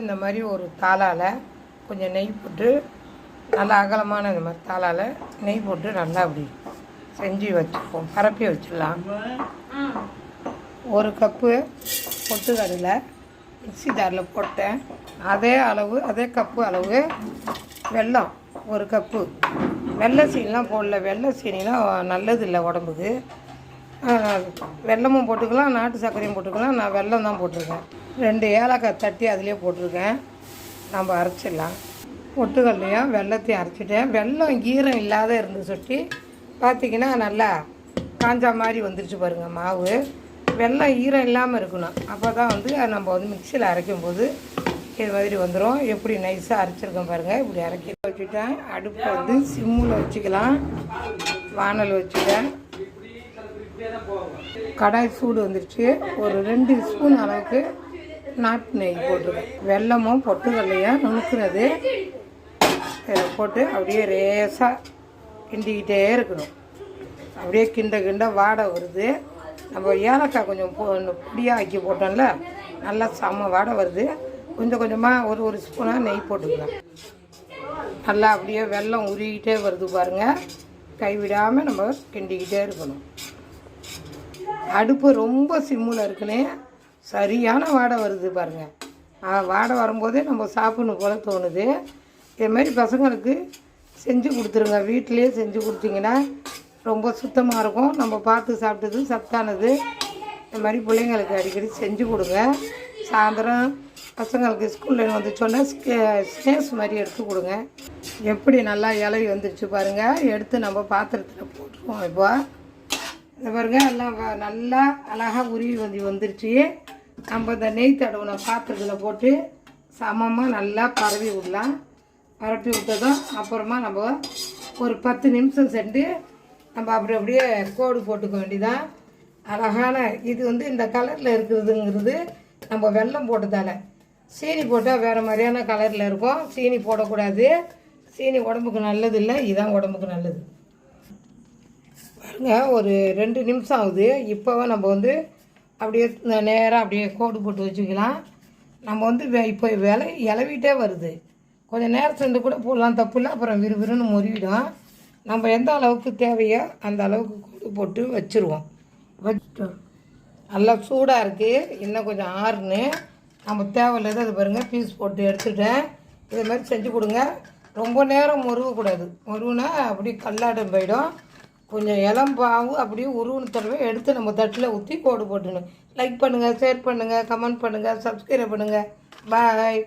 இந்த மாதிரி ஒரு தாளால் கொஞ்சம் நெய் போட்டு நல்லா அகலமான இந்த மாதிரி தாளால் நெய் போட்டு நல்லா அப்படி செஞ்சு வச்சுப்போம். பரப்பி வச்சிடலாம். ஒரு கப்பு பொட்டுக்கடலை மிக்சி ஜாரில் போட்டேன். அதே அளவு அதே கப்பு அளவு வெல்லம் ஒரு கப்பு வெள்ளை சீனிலாம் போடல. வெள்ளை சீனிலாம் நல்லது இல்லை உடம்புக்கு. வெள்ளமும் வெல்லமும் போட்டுக்கலாம் நாட்டு சர்க்கரையும் போட்டுக்கலாம். நான் வெல்லம் தான் போட்டிருக்கேன். ரெண்டு ஏலக்காய் தட்டி அதிலே போட்டிருக்கேன். நம்ம அரைச்சிடலாம். பொட்டுக்கல்லையும் வெள்ளத்தையும் அரைச்சிட்டேன். வெல்லம் ஈரம் இல்லாத இருந்து சுட்டி. பார்த்தீங்கன்னா நல்லா காஞ்சா மாதிரி வந்துருச்சு பாருங்கள் மாவு. வெல்லம் ஈரம் இல்லாமல் இருக்கணும். அப்போ தான் வந்து நம்ம வந்து மிக்சியில் அரைக்கும் போது இது மாதிரி வந்துடும் எப்படி நைஸாக அரைச்சிருக்கேன் பாருங்கள் இப்படி இறக்கி வச்சுட்டேன். அடுப்பு வந்து சிம்மில் வச்சுக்கலாம். வானல் வச்சுட்டேன். கடாய் சூடு வந்துருச்சு. ஒரு ரெண்டு ஸ்பூன் அளவுக்கு நாட்டு நெய் போட்டிருக்கேன் வெல்லமும் பொட்டுக்கல்லையும் நுணுக்கிறது இதில் போட்டு அப்படியே ரேசாக கிண்டிக்கிட்டே இருக்கணும். அப்படியே கிண்ட கிண்ட வாடை வருது. நம்ம ஏலக்காய் கொஞ்சம் பொடியாக ஆக்கி போட்டோம்ல நல்லா செம வாடை வருது. கொஞ்சம் கொஞ்சமாக ஒரு ஒரு ஸ்பூனாக நெய் போட்டுக்கலாம். நல்லா அப்படியே வெல்லம் உருகிட்டே வருது பாருங்கள் கைவிடாமல் நம்ம கிண்டிக்கிட்டே இருக்கணும். அடுப்பு ரொம்ப சிம்மில் இருக்குன்னு சரியான வாடை வருது பாருங்கள் வாடை வரும்போதே நம்ம சாப்பிடணும் போல தோணுது. இதுமாரி மாதிரி பசங்களுக்கு செஞ்சு கொடுத்துருங்க. வீட்டிலேயே செஞ்சு கொடுத்தீங்கன்னா ரொம்ப சுத்தமாக இருக்கும். நம்ம பார்த்து சாப்பிட்டது சத்தானது. இந்த மாதிரி பிள்ளைங்களுக்கு அடிக்கடி செஞ்சு கொடுங்க. சாயந்தரம் பசங்களுக்கு ஸ்கூலில் வந்து சொன்னால் ஸ்னேக்ஸ் மாதிரி எடுத்து கொடுங்க. எப்படி நல்லா இலை வந்துருச்சு பாருங்கள் எடுத்து நம்ம பாத்திரத்தில் போட்டுருவோம் இப்போ. இந்த பாருங்க எல்லாம் நல்லா அழகாக உருவி வந்து வந்துருச்சு. நம்ம இந்த நெய் தடவுன பாத்திரத்தில் போட்டு சமமாக நல்லா பரவி விடலாம். பரப்பி விட்டதும் அப்புறமா நம்ம ஒரு பத்து நிமிஷம் சென்று நம்ம அப்படி அப்படியே கோடு போட்டுக்க வேண்டியதான் அழகான இது வந்து இந்த கலரில் இருக்கிறதுங்கிறது நம்ம வெல்லம் போட்டதால. சீனி போட்டால் வேறு மாதிரியான கலரில் இருக்கும். சீனி போடக்கூடாது. சீனி உடம்புக்கு நல்லது இல்லை இதுதான் உடம்புக்கு நல்லது. பாருங்கள் ஒரு ரெண்டு நிமிஷம் ஆகுது. இப்போவே நம்ம வந்து அப்படியே நேராக அப்படியே கோடு போட்டு வச்சுக்கலாம். நம்ம வந்து இப்போ விலை இலவிட்டே வருது. கொஞ்சம் நேரம் சென்று கூட போடலாம் தப்பு இல்லை. அப்புறம் விறுவிறுன்னு முறிவிடும். நம்ம எந்த அளவுக்கு தேவையோ அந்த அளவுக்கு கோடு போட்டு வச்சுருவோம். வச்சுட்டோம் நல்லா சூடாக இருக்குது இன்னும் கொஞ்சம் ஆறுன்னு. நம்ம தேவையில்லாத அது பாருங்கள் பீஸ் போட்டு எடுத்துட்டேன். இது மாதிரி செஞ்சு கொடுங்க. ரொம்ப நேரம் முருவக்கூடாது முருவுனா அப்படியே கல்லாடம் போயிடும். கொஞ்சம் இளம்பாவு அப்படியே உருவன தடவை எடுத்து நம்ம தட்டில் ஊற்றி கோடு போட்டுணும் லைக் பண்ணுங்கள் ஷேர் பண்ணுங்கள் கமெண்ட் பண்ணுங்கள் சப்ஸ்கிரைப் பண்ணுங்கள் பாய்